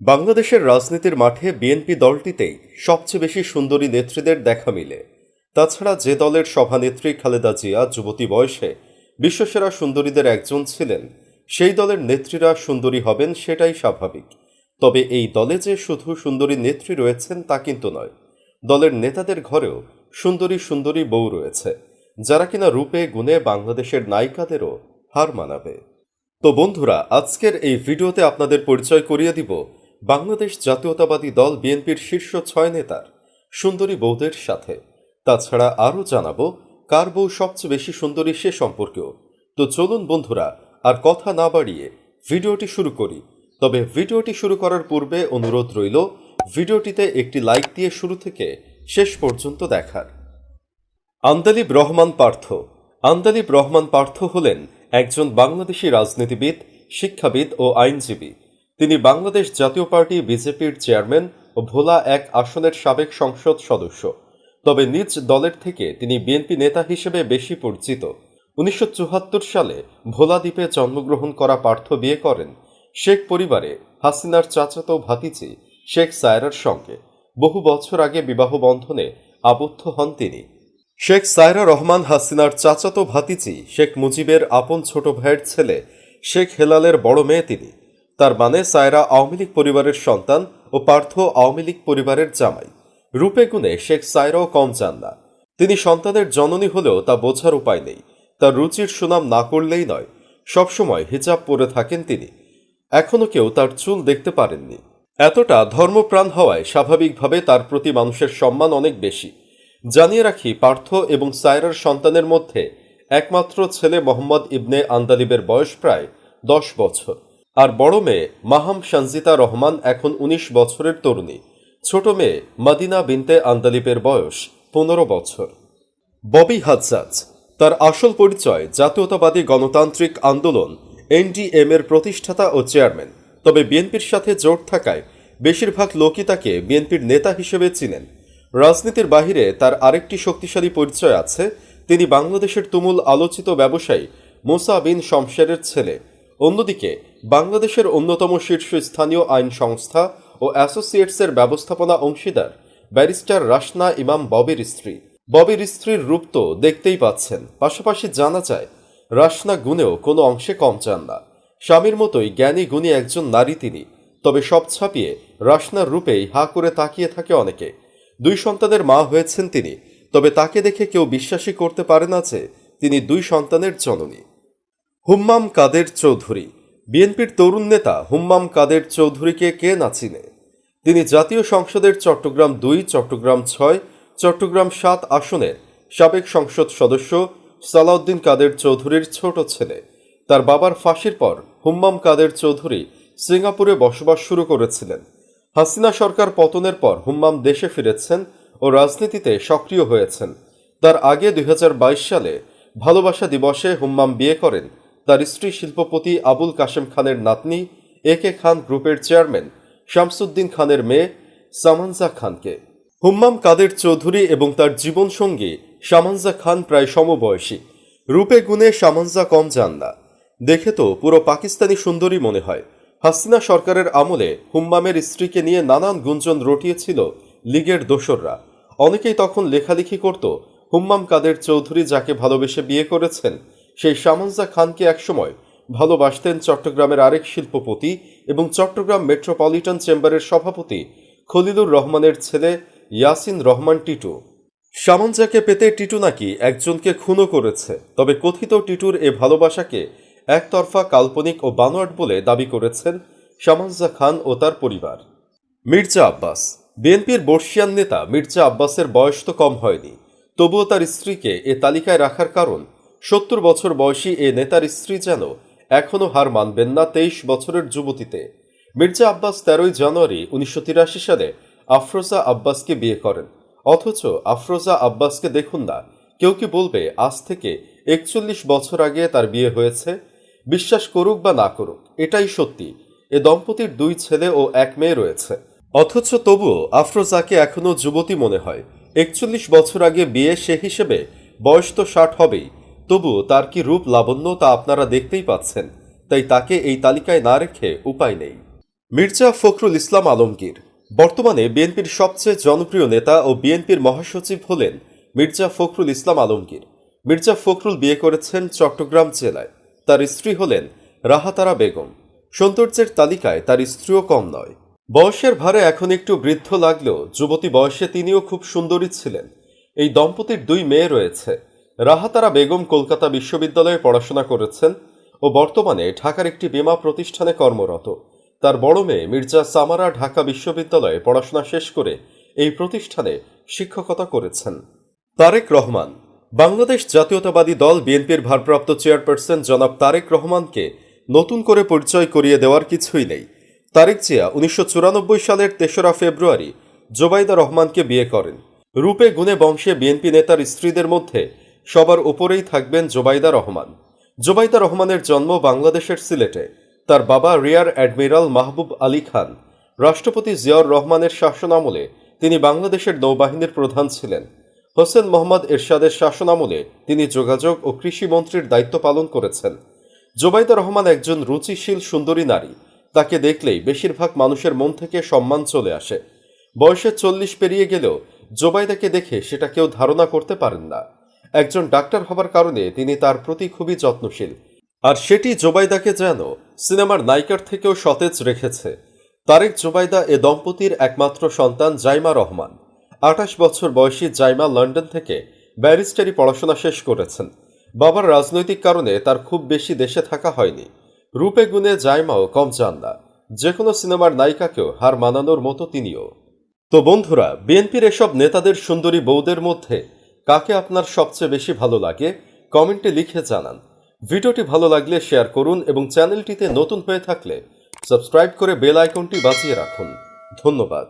বাংলাদেশের রাজনীতির মাঠে বিএনপি দলটিতেই সবচেয়ে বেশি সুন্দরী নেত্রীদের দেখা মিলে। তাছাড়া যে দলের সভানেত্রী খালেদা জিয়া যুবতী বয়সে বিশ্বসেরা সুন্দরীদের একজন ছিলেন, সেই দলের নেত্রীরা সুন্দরী হবেন সেটাই স্বাভাবিক। তবে এই দলে যে শুধু সুন্দরী নেত্রী রয়েছেন তা কিন্তু নয়, দলের নেতাদের ঘরেও সুন্দরী সুন্দরী বউ রয়েছে, যারা কিনা রূপে গুণে বাংলাদেশের নায়িকাদেরও হার মানাবে। তো বন্ধুরা, আজকের এই ভিডিওতে আপনাদের পরিচয় করিয়ে দিব বাংলাদেশ জাতীয়তাবাদী দল বিএনপির শীর্ষ ছয় নেতার সুন্দরী বৌদের সাথে। তাছাড়া আরও জানাব, কার বউ সবচেয়ে বেশি সুন্দরী সে সম্পর্কেও। তো চলুন বন্ধুরা, আর কথা না বাড়িয়ে ভিডিওটি শুরু করি। তবে ভিডিওটি শুরু করার পূর্বে অনুরোধ রইল, ভিডিওটিতে একটি লাইক দিয়ে শুরু থেকে শেষ পর্যন্ত দেখার। আন্দালিব রহমান পার্থ। আন্দালিব রহমান পার্থ হলেন একজন বাংলাদেশি রাজনীতিবিদ, শিক্ষাবিদ ও আইনজীবী। তিনি বাংলাদেশ জাতীয় পার্টি বিজেপির চেয়ারম্যান ও ভোলা এক আসনের সাবেক সংসদ সদস্য। তবে নিজ দলের থেকে তিনি বিএনপি নেতা হিসেবে বেশি পরিচিত। উনিশশো চুয়াত্তর সালে ভোলা দ্বীপে জন্মগ্রহণ করা পার্থ বিয়ে করেন শেখ পরিবারে হাসিনার চাচাতো ভাতিজি শেখ সায়রার সঙ্গে। বহু বছর আগে বিবাহ বন্ধনে আবদ্ধ হন তিনি। শেখ সায়রা রহমান হাসিনার চাচাতো ভাতিজি শেখ মুজিবের আপন ছোট ভাইয়ের ছেলে শেখ হেলালের বড় মেয়ে তিনি। তার মানে সায়রা আওয়ামী লীগ পরিবারের সন্তান ও পার্থ আওয়ামী লীগ পরিবারের জামাই। রূপে গুণে শেখ সায়রাও কম চান না। তিনি সন্তানের জননী হলেও তা বোঝার উপায় নেই। তার রুচির সুনাম না করলেই নয়। সবসময় হিজাব পরে থাকেন তিনি। এখনও কেউ তার চুল দেখতে পারেননি। এতটা ধর্মপ্রাণ হওয়ায় স্বাভাবিকভাবে তার প্রতি মানুষের সম্মান অনেক বেশি। জানিয়ে রাখি, পার্থ এবং সায়রার সন্তানের মধ্যে একমাত্র ছেলে মোহাম্মদ ইবনে আন্দালিবের বয়স প্রায় দশ বছর। আর বড় মেয়ে মাহাম সঞ্জিতা রহমান এখন ১৯ বছরের তরুণী। ছোট মেয়ে মদিনা বিনতে আন্দালিপের বয়স পনেরো বছর। ববি হাজ্জাজ, তার আসল পরিচয় জাতীয়তাবাদী গণতান্ত্রিক আন্দোলন এনডিএম এর প্রতিষ্ঠাতা ও চেয়ারম্যান। তবে বিএনপির সাথে জোট থাকায় বেশিরভাগ লোকই তাকে বিএনপির নেতা হিসেবে চিনেন। রাজনীতির বাহিরে তার আরেকটি শক্তিশালী পরিচয় আছে। তিনি বাংলাদেশের তুমুল আলোচিত ব্যবসায়ী মোসা বিন শমশেরের ছেলে। অন্যদিকে, বাংলাদেশের অন্যতম শীর্ষস্থানীয় আইন সংস্থা ও অ্যাসোসিয়েটসের ব্যবস্থাপনা অংশীদার ব্যারিস্টার রাসনা ইমাম ববির স্ত্রী। ববির স্ত্রীর রূপ তো দেখতেই পাচ্ছেন, পাশাপাশি জানা যায় রাসনা গুণেও কোনো অংশে কম চান না। স্বামীর মতোই জ্ঞানী গুণী একজন নারী তিনি, তবে সব ছাপিয়ে রাসনার রূপেই হা করে তাকিয়ে থাকে অনেকে। দুই সন্তানের মা হয়েছেন তিনি, তবে তাকে দেখে কেউ বিশ্বাসই করতে পারে না যে তিনি দুই সন্তানের জননী। হুম্মাম কাদের চৌধুরী। বিএনপির তরুণ নেতা হুম্মাম কাদের চৌধুরীকে কে না চিনে? তিনি জাতীয় সংসদের চট্টগ্রাম দুই, চট্টগ্রাম ছয়, চট্টগ্রাম সাত আসনের সাবেক সংসদ সদস্য সালাউদ্দিন কাদের চৌধুরীর ছোট ছেলে। তার বাবার ফাঁসির পর হুম্মাম কাদের চৌধুরী সিঙ্গাপুরে বসবাস শুরু করেছিলেন। হাসিনা সরকার পতনের পর হুম্মাম দেশে ফিরেছেন ও রাজনীতিতে সক্রিয় হয়েছেন। তার আগে দুই হাজার বাইশ সালে ভালোবাসা দিবসে হুম্মাম বিয়ে করেন তার স্ত্রী শিল্পপতি আবুল কাশেম খানের নাতনি, এ কে খান গ্রুপের চেয়ারম্যান, শামসুদ্দিন খানের মেয়ে সামানজা খানকে। হুম্মাম কাদের চৌধুরী এবং তার জীবনসঙ্গী সামানজা খান প্রায় সমবয়সী। রূপে গুণে সামানজা কম যান না। দেখে তো পুরো পাকিস্তানি সুন্দরী মনে হয়। হাসিনা সরকারের আমলে হুম্মামের স্ত্রীকে নিয়ে নানান গুঞ্জন রটিয়েছিল লীগের দোসররা। অনেকেই তখন লেখালেখি করত, হুম্মাম কাদের চৌধুরী যাকে ভালোবেসে বিয়ে করেছেন সেই শামানজা খানকে একসময় ভালোবাসতেন চট্টগ্রামের আরেক শিল্পপতি এবং চট্টগ্রাম মেট্রোপলিটন চেম্বারের সভাপতি খলিলুর রহমানের ছেলে ইয়াসিন রহমান টিটু। শামানজাকে পেতে টিটু নাকি একজনকে খুনও করেছে, তবে কথিত টিটুর এ ভালোবাসাকে একতরফা কাল্পনিক ও বানোয়াট বলে দাবি করেছেন শামানজা খান ও তার পরিবার। মির্জা আব্বাস। বিএনপির বর্ষিয়ান নেতা মির্জা আব্বাসের বয়স তো কম হয়নি, তবুও তার স্ত্রীকে এ তালিকায় রাখার কারণ সত্তর বছর বয়সী এ নেতার স্ত্রী যেন এখনও হার মানবেন না তেইশ বছরের যুবতীতে। মির্জা আব্বাস তেরোই জানুয়ারি উনিশশো তিরাশি সালে আফরোজা আব্বাসকে বিয়ে করেন। অথচ আফরোজা আব্বাসকে দেখুন না, কেউ কি বলবে আজ থেকে একচল্লিশ বছর আগে তার বিয়ে হয়েছে? বিশ্বাস করুক বা না করুক, এটাই সত্যি, এ দম্পতির দুই ছেলে ও এক মেয়ে রয়েছে। অথচ তবুও আফরোজাকে এখনও যুবতী মনে হয়। একচল্লিশ বছর আগে বিয়ে সে হিসেবে বয়স তো ষাট হবেই তবুও তার কি রূপ লাবণ্য তা আপনারা দেখতেই পাচ্ছেন, তাই তাকে এই তালিকায় না রেখে উপায় নেই। মির্জা ফখরুল ইসলাম আলমগীর, বর্তমানে বিএনপির সবচেয়ে জনপ্রিয় নেতা ও বিএনপির মহাসচিব হলেন মির্জা ফখরুল ইসলাম আলমগীর। মির্জা ফখরুল বিয়ে করেছেন চট্টগ্রাম জেলায়, তার স্ত্রী হলেন রাহাতারা বেগম। সৌন্দর্যের তালিকায় তার স্ত্রীও কম নয়। বয়সের ভারে এখন একটু বৃদ্ধ লাগলেও যুবতী বয়সে তিনিও খুব সুন্দরী ছিলেন। এই দম্পতির দুই মেয়ে রয়েছে। রাহাতারা বেগম কলকাতা বিশ্ববিদ্যালয়ে পড়াশোনা করেছেন ও বর্তমানে ঢাকার একটি বীমা প্রতিষ্ঠানে কর্মরত। তার বড় মেয়ে মির্জা সামারা ঢাকা বিশ্ববিদ্যালয়ে পড়াশোনা শেষ করে এই প্রতিষ্ঠানে শিক্ষকতা করেছেন। তারেক রহমান, বাংলাদেশ জাতীয়তাবাদী দল বিএনপির ভারপ্রাপ্ত চেয়ারপারসন জনাব তারেক রহমানকে নতুন করে পরিচয় করিয়ে দেওয়ার কিছুই নেই। তারেক জিয়া উনিশশো চুরানব্বই সালের তেসরা ফেব্রুয়ারি জোবাইদা রহমানকে বিয়ে করেন। রূপে গুণে বংশে বিএনপি নেতার স্ত্রীদের মধ্যে সবার উপরেই থাকবেন জোবাইদা রহমান। জোবাইদা রহমানের জন্ম বাংলাদেশের সিলেটে। তার বাবা রিয়ার অ্যাডমিরাল মাহবুব আলী খান। রাষ্ট্রপতি জিয়াউর রহমানের শাসনামলে তিনি বাংলাদেশের নৌবাহিনীর প্রধান ছিলেন। হোসেন মোহাম্মদ এরশাদের শাসনামলে তিনি যোগাযোগ ও কৃষি মন্ত্রীর দায়িত্ব পালন করেছেন। জোবাইদা রহমান একজন রুচিশীল, সুন্দরী নারী। তাকে দেখলেই বেশিরভাগ মানুষের মন থেকে সম্মান চলে আসে। বয়সে চল্লিশ পেরিয়ে গেলেও জোবাইদাকে দেখে সেটা কেউ ধারণা করতে পারেন না। একজন ডাক্তার হবার কারণে তিনি তার প্রতি খুবই যত্নশীল। আর সেটি জোবাইদাকে যেন সিনেমার নায়িকার থেকেও সতেজ রেখেছে। তারেক জোবাইদা এ দম্পতির একমাত্র সন্তান জাইমা রহমান। আঠাশ বছর বয়সী জাইমা লন্ডন থেকে ব্যারিস্টারি পড়াশোনা শেষ করেছেন। বাবার রাজনৈতিক কারণে তার খুব বেশি দেশে থাকা হয়নি। রূপে গুণে জাইমাও কম যান না। যে কোনো সিনেমার নায়িকাকেও হার মানানোর মতো তিনিও। তো বন্ধুরা, বিএনপির এসব নেতাদের সুন্দরী বৌদের মধ্যে কাকে আপনার সবচেয়ে বেশি ভালো লাগে, কমেন্টে লিখে জানান। ভিডিওটি ভালো লাগলে শেয়ার করুন এবং চ্যানেলটিতে নতুন হয়ে থাকলে সাবস্ক্রাইব করে বেল আইকনটি বাঁচিয়ে রাখুন। ধন্যবাদ।